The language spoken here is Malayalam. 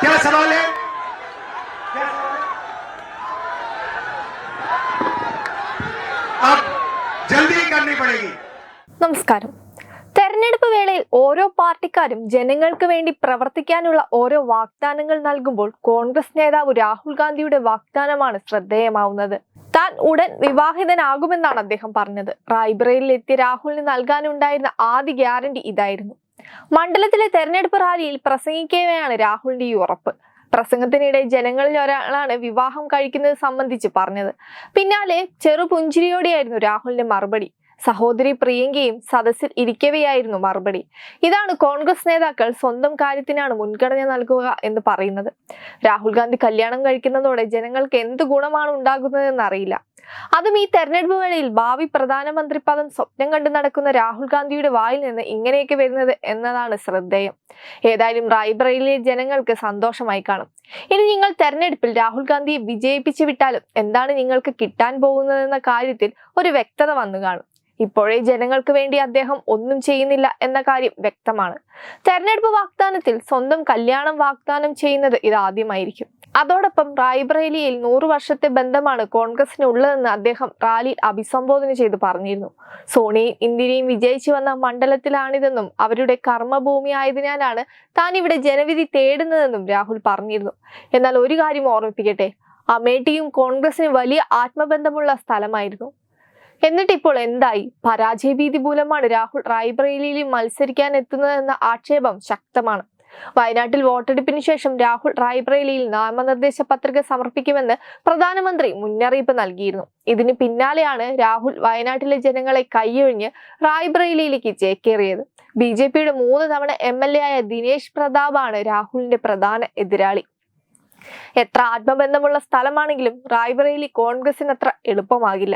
क्या सवाल है क्या सवाल है? अब जल्दी करनी पड़ेगी നമസ്കാരം തെരഞ്ഞെടുപ്പ് വേളയിൽ ഓരോ പാർട്ടിക്കാരും ജനങ്ങൾക്ക് വേണ്ടി പ്രവർത്തിക്കാനുള്ള ഓരോ വാഗ്ദാനങ്ങൾ നൽകുമ്പോൾ കോൺഗ്രസ് നേതാവ് രാഹുൽ ഗാന്ധിയുടെ വാഗ്ദാനമാണ് ശ്രദ്ധേയമാവുന്നത് താൻ ഉടൻ വിവാഹിതനാകുമെന്നാണ് അദ്ദേഹം പറഞ്ഞത് റായ്ബറയിൽ എത്തിയ രാഹുലിന് നൽകാനുണ്ടായിരുന്ന ആദ്യ ഗ്യാരണ്ടി ഇതായിരുന്നു മണ്ഡലത്തിലെ തെരഞ്ഞെടുപ്പ് റാലിയിൽ പ്രസംഗിക്കവെയാണ് രാഹുലിന്റെ ഈ ഉറപ്പ്. പ്രസംഗത്തിനിടെ ജനങ്ങളിൽ ഒരാളാണ് വിവാഹം കഴിക്കുന്നത് സംബന്ധിച്ച് പറഞ്ഞത്. പിന്നാലെ ചെറുപുഞ്ചിരിയോടെയായിരുന്നു രാഹുലിന്റെ മറുപടി. സഹോദരി പ്രിയങ്കയും സദസ്സിൽ ഇരിക്കവെയായിരുന്നു മറുപടി. ഇതാണ് കോൺഗ്രസ് നേതാക്കൾ സ്വന്തം കാര്യത്തിനാണ് മുൻഗണന നൽകുക എന്ന് പറയുന്നത്. രാഹുൽ ഗാന്ധി കല്യാണം കഴിക്കുന്നതോടെ ജനങ്ങൾക്ക് എന്ത് ഗുണമാണ് ഉണ്ടാകുന്നതെന്ന് അറിയില്ല. അതും ഈ തെരഞ്ഞെടുപ്പ് വേളയിൽ ഭാവി പ്രധാനമന്ത്രി പദം സ്വപ്നം കണ്ടു നടക്കുന്ന രാഹുൽ ഗാന്ധിയുടെ വായിൽ നിന്ന് ഇങ്ങനെയൊക്കെ വരുന്നത് എന്നതാണ് ശ്രദ്ധേയം. ഏതായാലും റായ്ബറയിലെ ജനങ്ങൾക്ക് സന്തോഷമായി കാണും. ഇനി നിങ്ങൾ തെരഞ്ഞെടുപ്പിൽ രാഹുൽ ഗാന്ധിയെ വിജയിപ്പിച്ചു വിട്ടാലും എന്താണ് നിങ്ങൾക്ക് കിട്ടാൻ പോകുന്നതെന്ന കാര്യത്തിൽ ഒരു വ്യക്തത വന്നു കാണും. ഇപ്പോഴേ ജനങ്ങൾക്ക് വേണ്ടി അദ്ദേഹം ഒന്നും ചെയ്യുന്നില്ല എന്ന കാര്യം വ്യക്തമാണ്. തെരഞ്ഞെടുപ്പ് വാഗ്ദാനത്തിൽ സ്വന്തം കല്യാണം വാഗ്ദാനം ചെയ്യുന്നത് ഇതാദ്യമായിരിക്കും അതോടൊപ്പം റായ്ബ്രേലിയിൽ നൂറു വർഷത്തെ ബന്ധമാണ് കോൺഗ്രസിന് ഉള്ളതെന്ന് അദ്ദേഹം റാലിയിൽ അഭിസംബോധന ചെയ്ത് പറഞ്ഞിരുന്നു. സോണിയും ഇന്ദിരയും വിജയിച്ചു വന്ന മണ്ഡലത്തിലാണിതെന്നും അവരുടെ കർമ്മഭൂമി ആയതിനാലാണ് താൻ ഇവിടെ ജനവിധി തേടുന്നതെന്നും രാഹുൽ പറഞ്ഞിരുന്നു. എന്നാൽ ഒരു കാര്യം ഓർമ്മിപ്പിക്കട്ടെ അമേഠിയും കോൺഗ്രസിന് വലിയ ആത്മബന്ധമുള്ള സ്ഥലമായിരുന്നു. എന്നിട്ട് ഇപ്പോൾ എന്തായി? പരാജയഭീതി മൂലമാണ് രാഹുൽ റായ്ബറേലിയിൽ മത്സരിക്കാൻ എത്തുന്നതെന്ന ആക്ഷേപം ശക്തമാണ്. വയനാട്ടിൽ വോട്ടെടുപ്പിന് ശേഷം രാഹുൽ റായ്ബ്രേലിയിൽ നാമനിർദ്ദേശ പത്രിക സമർപ്പിക്കുമെന്ന് പ്രധാനമന്ത്രി മുന്നറിയിപ്പ് നൽകിയിരുന്നു. ഇതിന് പിന്നാലെയാണ് രാഹുൽ വയനാട്ടിലെ ജനങ്ങളെ കൈയൊഴിഞ്ഞ് റായ്ബ്രേലിയിലേക്ക് ചേക്കേറിയത്. ബി ജെ പിയുടെ മൂന്ന് തവണ എം എൽ എ ആയ ദിനേശ് പ്രതാപാണ് രാഹുലിന്റെ പ്രധാന എതിരാളി. എത്ര ആത്മബന്ധമുള്ള സ്ഥലമാണെങ്കിലും റായ്ബറേലി കോൺഗ്രസിന് അത്ര എളുപ്പമാകില്ല.